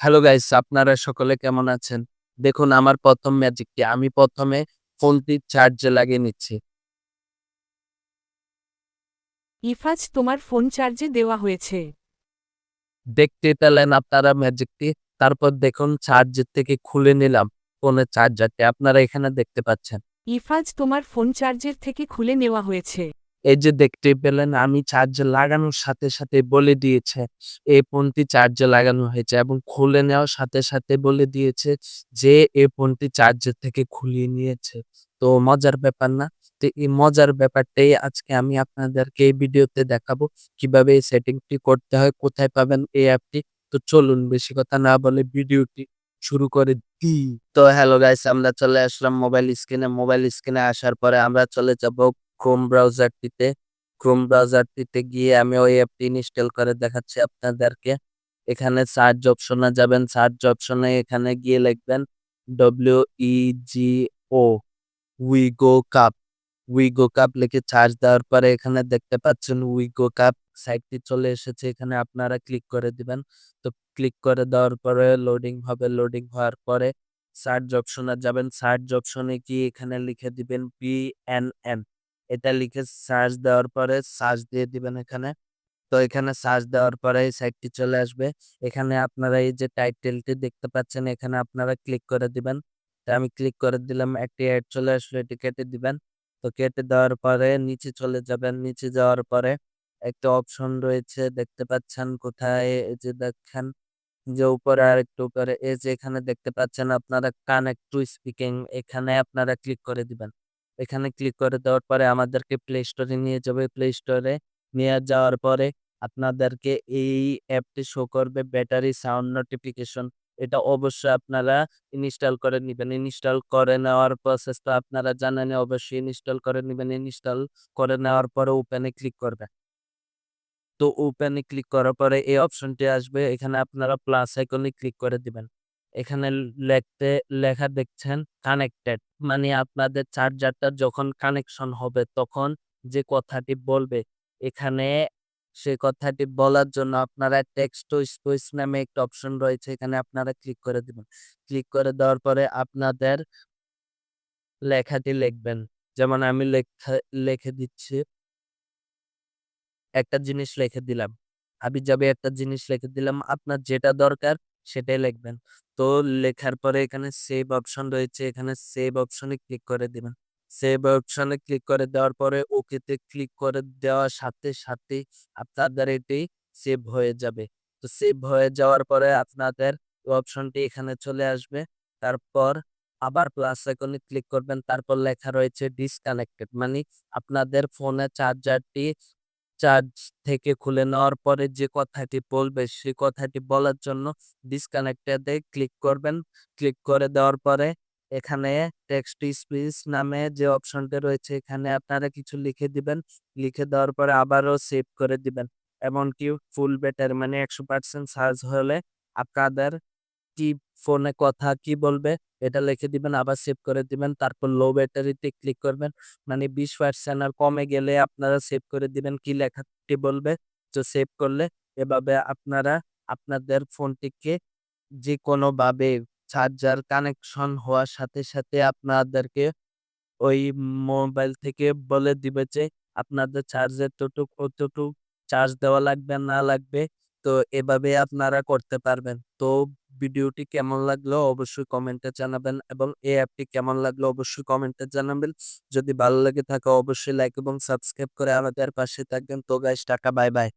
Hello guys আপনারা সকলে কেমন আছেন? দেখুন আমার প্রথম ম্যাজিকটি আমি ১ম এ ফোনটি চার্জে লাগিয়ে নিচ্ছি। ইফাজ তোমার ফোন চার্জে দেওয়া হয়েছে দেখতে পেলেন আপনারা ম্যাজিকটি। তারপর দেখুন চার্জের থেকে খুলে নিলাম ফোনের চার্জারটি আপনারা এখানে দেখতে পাচ্ছেন। ইফাজ তোমার ফোন চার্জের থেকে খুলে নেওয়া হয়েছে এই যে দেখতে পেলেন আমি চার্জ লাগানোর সাথে, সাথে বলে দিয়েছে এই ফোনটি চার্জে লাগানো হয়েছে এবং খুলে নেওয়ার সাথে, সাথে বলে দিয়েছে যে এই ফোনটি চার্জের থেকে খুলিয়ে নিয়েছে। তো মজার ব্যাপার না? তো এই মজার ব্যাপারটাই আজকে আমি আপনাদেরকে এই ভিডিওতে দেখাবো। কীভাবে এই সেটিংটি করতে হয়, কোথায় পাবেন এই অ্যাপটি। তো চলুন বেশি কথা না বলে ভিডিওটি শুরু করে দিই। তো হ্যালো গাইস আমরা চলে আসলাম মোবাইল স্ক্রিনে। মোবাইল স্ক্রিনে আসার পরে আমরা চলে যাব ক্রোম ব্রাউজারটিতে। ক্রোম ব্রাউজারটিতে গিয়ে আমি ওই অ্যাপটি ইনস্টল করে দেখাচ্ছি আপনাদেরকে। এখানে সার্চ অপশনে যাবেন। সার্চ অপশনে এখানে গিয়ে লিখবেন W E G O Wego cup. Wego cup লিখে সার্চ দেওয়ার পরে এখানে দেখতে পাচ্ছেন উইগো কাপ সাইটটি চলে এসেছে। এখানে আপনারা ক্লিক করে দিবেন। তো ক্লিক করে দেওয়ার পরে লোডিং হবে। লোডিং হওয়ার পরে সার্চ অপশনে যাবেন। সার্চ অপশনে গিয়ে এখানে লিখে দিবেন বিএনএন। এটা লিখে সার্চ দেওয়ার পরে সার্চ দিয়ে দিবেন এখানে। তো এখানে সার্চ দেওয়ার পরে এই সাইটটি চলে আসবে। এখানে আপনারা এই যে টাইটেলটি দেখতে পাচ্ছেন, এখানে আপনারা ক্লিক করে দিবেন। তো আমি ক্লিক করে দিলাম, একটি অ্যাড চলে আসলো, এটি কেটে দিবেন। তো কেটে দেওয়ার পরে নিচে চলে যাবেন। নিচে যাওয়ার পরে একটা অপশন রয়েছে, দেখতে পাচ্ছেন কোথায় এই যে দেখেন, যে উপরে আরেকটু উপরে, এই যে এখানে দেখতে পাচ্ছেন আপনারা কানেক্ট টু স্পিকিং, এখানে আপনারা ক্লিক করে দিবেন। এখানে ক্লিক করে দেওয়ার পরে আমাদেরকে প্লে স্টোরে নিয়ে যাবে। প্লে স্টোরে নিয়ে যাওয়ার পরে আপনাদেরকে এই অ্যাপটি শো করবে ব্যাটারি সাউন্ড নোটিফিকেশন। এটা অবশ্যই আপনারা ইনস্টল করে নিবেন। ইনস্টল করে নেওয়ার প্রসেস তো আপনারা জানেনই অবশ্যই ইনস্টল করে নিবেন। ইনস্টল করে নেওয়ার পরে ওপেন ক্লিক করবেন। তো ওপেন ক্লিক করার পরে এই অপশনটি আসবে। এখানে আপনারা প্লাস আইকনে ক্লিক করে দিবেন। এখানে লেখতে, লেখা দেখছেন কানেক্টেড মানে আপনাদের চার্জারটা যখন কানেকশন হবে তখন যে কথাটি বলবে এখানে সে কথাটি বলার জন্য আপনারা টেক্সট টু স্পিচ নামে একটা অপশন রয়েছে, এখানে আপনারা ক্লিক করে দিবেন। ক্লিক করে দেওয়ার পরে আপনাদের লেখাটি লিখবেন। যেমন আমি লেখা, লিখে দিচ্ছি। একটা জিনিস লিখে দিলাম। হাবিজাবি একটা জিনিস লিখে দিলাম। আপনার যেটা দরকার সেটাই লিখবেন। তো লেখার পরে এখানে সেভ অপশন রয়েছে। এখানে সেভ অপশনে ক্লিক করে দিবেন। সেভ অপশনে ক্লিক করে দেওয়ার পরে ওকে তে ক্লিক করে দেওয়ার সাথে, সাথেই আপনাদের এটি সেভ হয়ে যাবে। তো সেভ হয়ে যাওয়ার পরে আপনাদের অপশনটি এখানে চলে আসবে। তারপর আবার প্লাস আইকনে ক্লিক করবেন। তারপর লেখা রয়েছে ডিসকানেক্টেড মানে আপনাদের ফোনের চার্জারটি চার্জ থেকে খুলে নেওয়ার পরে যে কথাটি বলবে সে কথাটি বলার জন্য ডিসকানেক্টেড এ ক্লিক করবেন। ক্লিক করে দেওয়ার পরে এখানে টেক্সট স্পিচ নামে যে অপশনটি রয়েছে, এখানে আপনারা কিছু লিখে দিবেন। লিখে দেওয়ার পরে আবারও সেভ করে দিবেন। এমনকি ফুল ব্যাটারি মানে ১০০% চার্জ হলে আপনাদের কি ফোনে কথা কি বলবে এটা লিখে দিবেন আবার সেভ করে দিবেন। তারপর লো ব্যাটারিতে ক্লিক করবেন। মানে ২০% আর কমে গেলে আপনারা সেভ করে দিবেন কি লেখাটি বলবে। তো সেভ করলে এভাবে আপনারা আপনাদের ফোনটিকে যে কোনোভাবে চার্জার কানেকশন হওয়ার সাথে, সাথে আপনাদেরকে ওই মোবাইল থেকে বলে দিবে যে আপনাদের চার্জ এতটুক কতটুক চার্জ দেওয়া লাগবে না লাগবে। তো এভাবে আপনারা করতে পারবেন। তো ভিডিওটি কেমন লাগল অবশ্যই কমেন্টে জানাবেন এবং এই অ্যাপটি কেমন লাগল অবশ্যই কমেন্টে জানাবেন। যদি ভালো লেগে থাকে অবশ্যই লাইক এবং সাবস্ক্রাইব করে আমাদের পাশে থাকবেন। তো গাইস টাকা বাই, বাই।